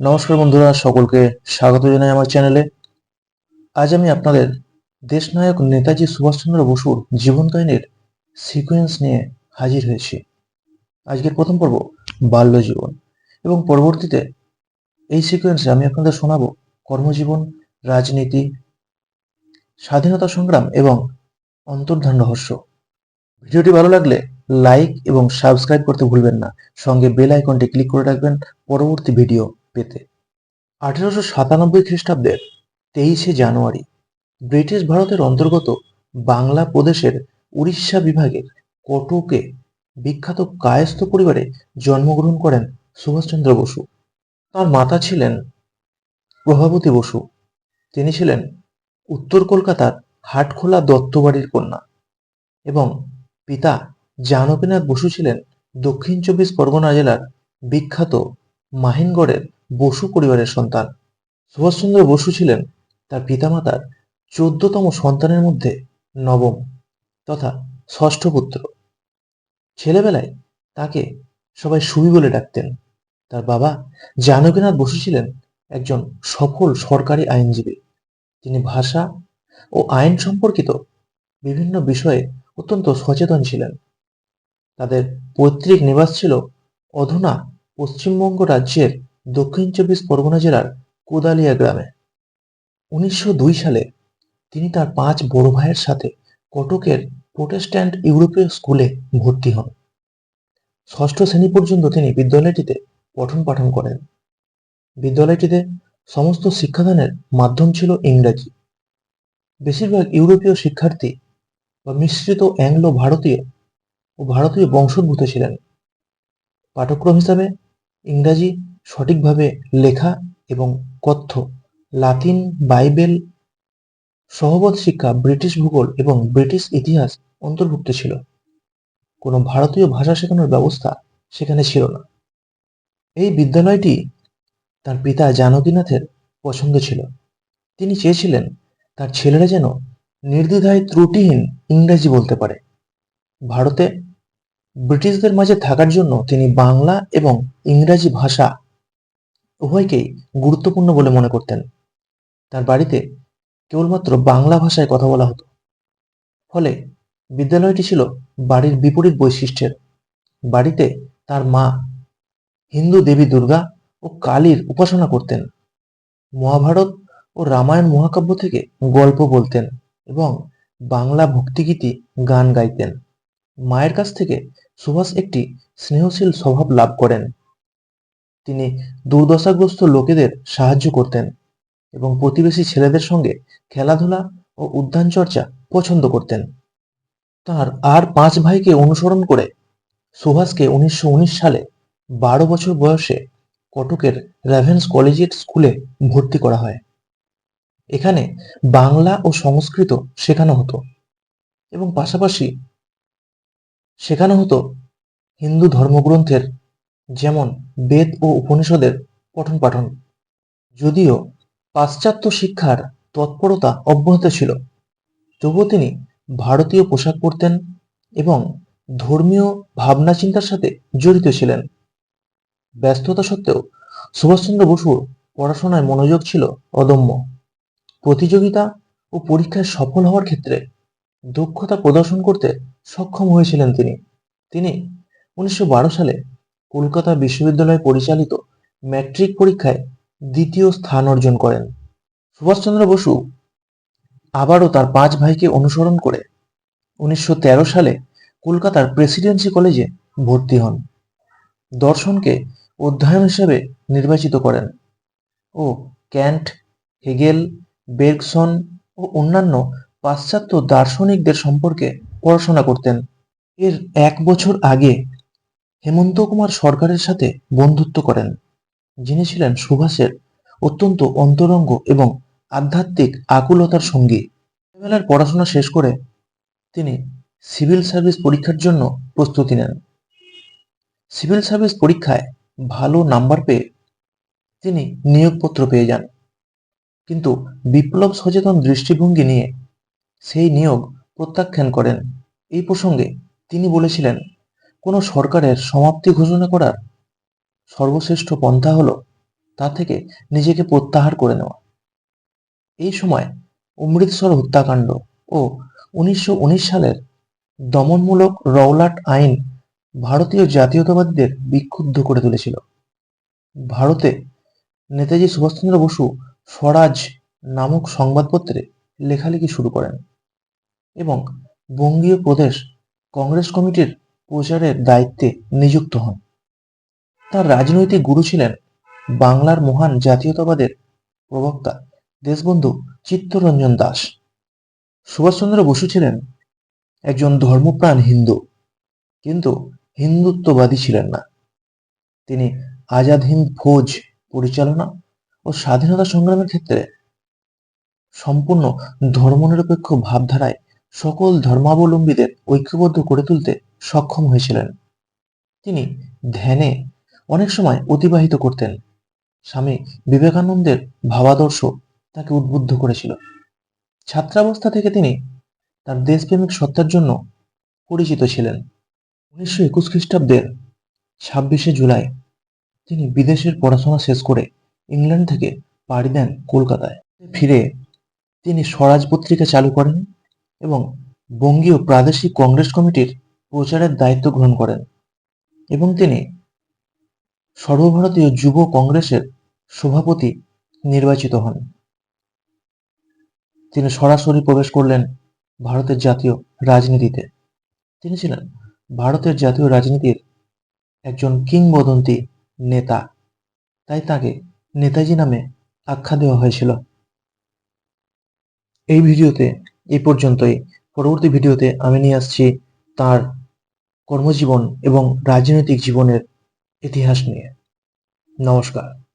নমস্কার বন্ধুরা, সকলকে স্বাগত জানাই আমার চ্যানেলে। আজ আমি আপনাদের দেশনায়ক নেতাজি সুভাষচন্দ্র বসুর জীবন কাহিনীর সিকোয়েন্স নিয়ে হাজির হয়েছি। আজকের প্রথম পর্ব, বাল্য জীবন। এবং পরবর্তীতে এই সিকোয়েন্সে আমি আপনাদের শোনাব কর্মজীবন, রাজনীতি, স্বাধীনতা সংগ্রাম এবং অন্তর্ধান রহস্য। ভিডিওটি ভালো লাগলে লাইক এবং সাবস্ক্রাইব করতে ভুলবেন না। সঙ্গে বেল আইকনটি ক্লিক করে রাখবেন। পরবর্তী ভিডিও পেতে। আঠেরোশো সাতানব্বই খ্রিস্টাব্দের তেইশে জানুয়ারি ব্রিটিশ ভারতের অন্তর্গত বাংলা প্রদেশের উড়িষ্যা বিভাগের কটকে বিখ্যাত কায়স্থ পরিবারে জন্মগ্রহণ করেন সুভাষচন্দ্র বসু। তার মাতা ছিলেন প্রভাবতী বসু। তিনি ছিলেন উত্তর কলকাতার হাটখোলা দত্তবাড়ির কন্যা এবং পিতা জানকীনাথ বসু ছিলেন দক্ষিণ চব্বিশ পরগনা জেলার বিখ্যাত মাহিনগড়ের বসু পরিবারের সন্তান। সুভাষচন্দ্র বসু ছিলেন তার পিতামাতার চোদ্দতম সন্তানের মধ্যে নবম তথা ষষ্ঠ পুত্র। ছেলেবেলায় তাকে সবাই সুবি বলে ডাকতেন। তার বাবা জানকীনাথ বসু ছিলেন একজন সফল সরকারি আইনজীবী। তিনি ভাষা ও আইন সম্পর্কিত বিভিন্ন বিষয়ে অত্যন্ত সচেতন ছিলেন। তাদের পৈতৃক নিবাস ছিল অধুনা পশ্চিমবঙ্গ রাজ্যের দক্ষিণ চব্বিশ পরগনা জেলার কোদালিয়া গ্রামে। উনিশশো দুই সালে তিনি তার পাঁচ বড় ভাইয়ের সাথে কটকের প্রোটেস্ট্যান্ট ইউরোপীয় স্কুলে ভর্তি হন। ষষ্ঠ শ্রেণি পর্যন্ত তিনি বিদ্যালয়টিতে পঠন পাঠন করেন। বিদ্যালয়টিতে সমস্ত শিক্ষাদানের মাধ্যম ছিল ইংরেজি। বেশিরভাগ ইউরোপীয় শিক্ষার্থী বা মিশ্রিত অ্যাংলো ভারতীয় ও ভারতীয় বংশোদ্ভূত ছিলেন। পাঠক্রম হিসাবে ইংরাজি সঠিকভাবে লেখা এবং কথ্য, লাতিন বাইবেল সহবত শিক্ষা ব্রিটিশ ভূগোল এবং ব্রিটিশ ইতিহাস অন্তর্ভুক্ত ছিল। কোনো ভারতীয় ভাষা শেখানোর ব্যবস্থা সেখানে ছিল না। এই বিদ্যালয়টি তার পিতা জানকীনাথের পছন্দ ছিল। তিনি চেয়েছিলেন তার ছেলেরা যেন নির্দ্বিধায় ত্রুটিহীন ইংরেজি বলতে পারে। ভারতে ব্রিটিশদের মাঝে থাকার জন্য তিনি বাংলা এবং ইংরাজি ভাষা উভয়কেই গুরুত্বপূর্ণ বলে মনে করতেন। তার বাড়িতে কেবলমাত্র বাংলা ভাষায় কথা বলা হতো। ফলে বিদ্যালয়টি ছিল বাড়ির বিপরীত বৈশিষ্ট্যের। বাড়িতে তার মা হিন্দু দেবী দুর্গা ও কালীর উপাসনা করতেন। মহাভারত ও রামায়ণ মহাকাব্য থেকে গল্প বলতেন এবং বাংলা ভক্তিগীতি গান গাইতেন। মায়ের কাছ থেকে সুভাষ একটি স্নেহশীল স্বভাব লাভ করেন। তিনি দুর্দশাগ্রস্ত লোকেদের সাহায্য করতেন এবং প্রতিবেশী ছেলেদের সঙ্গে খেলাধুলা ও উদ্যান চর্চা পছন্দ করতেন। তার আর পাঁচ ভাইকে অনুসরণ করে সুভাষকে উনিশশো উনিশ সালে বারো বছর বয়সে কটকের রেভেন্স কলেজিয়েট স্কুলে ভর্তি করা হয়। এখানে বাংলা ও সংস্কৃত শেখানো হতো এবং পাশাপাশি শেখানো হতো হিন্দু ধর্মগ্রন্থের যেমন বেদ ও উপনিষদের পঠন পাঠন যদিও পাশ্চাত্য শিক্ষার তৎপরতা অব্যাহত ছিল, তবুও তিনি ভারতীয় পোশাক পরতেন এবং ধর্মীয় ভাবনা চিন্তার সাথে জড়িত ছিলেন। ব্যস্ততা সত্ত্বেও সুভাষচন্দ্র বসুর পড়াশোনায় মনোযোগ ছিল অদম্য। প্রতিযোগিতা ও পরীক্ষায় সফল হওয়ার ক্ষেত্রে দক্ষতা প্রদর্শন করতে সক্ষম হয়েছিলেন তিনি। তিনি উনিশশো বারো সালে কলকাতা বিশ্ববিদ্যালয় পরিচালিত ম্যাট্রিক পরীক্ষায় দ্বিতীয় স্থান অর্জন করেন। সুভাষচন্দ্র বসু আবারও তার পাঁচ ভাইকে অনুসরণ করে উনিশশো তেরো সালে কলকাতার প্রেসিডেন্সি কলেজে ভর্তি হন। দর্শনকে অধ্যয়ন হিসেবে নির্বাচিত করেন ও ক্যান্ট, হেগেল, বের্গসন ও অন্যান্য পাশ্চাত্য দার্শনিকদের সম্পর্কে পড়াশোনা করতেন। এর এক বছর আগে হেমন্ত কুমার সরকারের সাথে বন্ধুত্ব করেন। যিনি ছিলেন সুভাষের অত্যন্ত অন্তরঙ্গ এবং আধ্যাত্মিক আকুলতার সঙ্গী। ছোটবেলার পড়াশোনা শেষ করে তিনি সিভিল সার্ভিস পরীক্ষার জন্য প্রস্তুতি নেন। সিভিল সার্ভিস পরীক্ষায় ভালো নাম্বার পেয়ে তিনি নিয়োগপত্র পেয়ে যান। কিন্তু বিপ্লব সচেতন দৃষ্টিভঙ্গি নিয়ে সেই নিয়োগ প্রত্যাখ্যান করেন। এই প্রসঙ্গে তিনি বলেছিলেন কোনো সরকারের সমাপ্তি ঘোষণা করার সর্বশ্রেষ্ঠ পন্থা হলো তা থেকে নিজেকে প্রত্যাহার করে নেওয়া। এই সময় অমৃতসর হত্যাকাণ্ড ও উনিশশো উনিশ সালের দমনমূলক রওলাট আইন ভারতীয় জাতীয়তাবাদীদের বিক্ষুব্ধ করে তুলেছিল। ভারতে নেতাজি সুভাষচন্দ্র বসু স্বরাজ নামক সংবাদপত্রে লেখালেখি শুরু করেন এবং বঙ্গীয় প্রদেশ কংগ্রেস কমিটির প্রচারের দায়িত্বে নিযুক্ত হন। তার রাজনৈতিক গুরু ছিলেন বাংলার মহান জাতীয়তাবাদের প্রবক্তা দেশবন্ধু চিত্তরঞ্জন দাস। সুভাষচন্দ্র বসু ছিলেন একজন ধর্মপ্রাণ হিন্দু, কিন্তু হিন্দুত্ববাদী ছিলেন না। তিনি আজাদ হিন্দ ফৌজ পরিচালনা ও স্বাধীনতা সংগ্রামের ক্ষেত্রে সম্পূর্ণ ধর্মনিরপেক্ষ ভাবধারায় সকল ধর্মাবলম্বীদের ঐক্যবদ্ধ করে তুলতে সক্ষম হয়েছিলেন। তিনি ধ্যানে অনেক সময় অতিবাহিত করতেন। স্বামী বিবেকানন্দের ভাবাদর্শ তাকে উদ্বুদ্ধ করেছিল। ছাত্রাবস্থা থেকে তিনি তার দেশপ্রেমিক সত্তার জন্য পরিচিত ছিলেন। উনিশশো একুশ খ্রিস্টাব্দের ছাব্বিশে জুলাই তিনি বিদেশের পড়াশোনা শেষ করে ইংল্যান্ড থেকে পাড়ি দেন কলকাতায়। ফিরে তিনি স্বরাজ পত্রিকা চালু করেন এবং বঙ্গীয় প্রাদেশিক কংগ্রেস কমিটির প্রচারের দায়িত্ব গ্রহণ করেন এবং তিনি সর্বভারতীয় যুব কংগ্রেসের সভাপতি নির্বাচিত হন। তিনি সরাসরি প্রবেশ করলেন ভারতের জাতীয় রাজনীতিতে। তিনি ছিলেন ভারতের জাতীয় রাজনীতির একজন কিংবদন্তি নেতা। তাই তাকে নেতাজি নামে আখ্যা দেওয়া হয়েছিল। এই ভিডিওতে এই পর্যন্তই। পরবর্তী ভিডিওতে আমি নিয়ে আসছি তার কর্মজীবন এবং রাজনৈতিক জীবনের ইতিহাস নিয়ে। নমস্কার।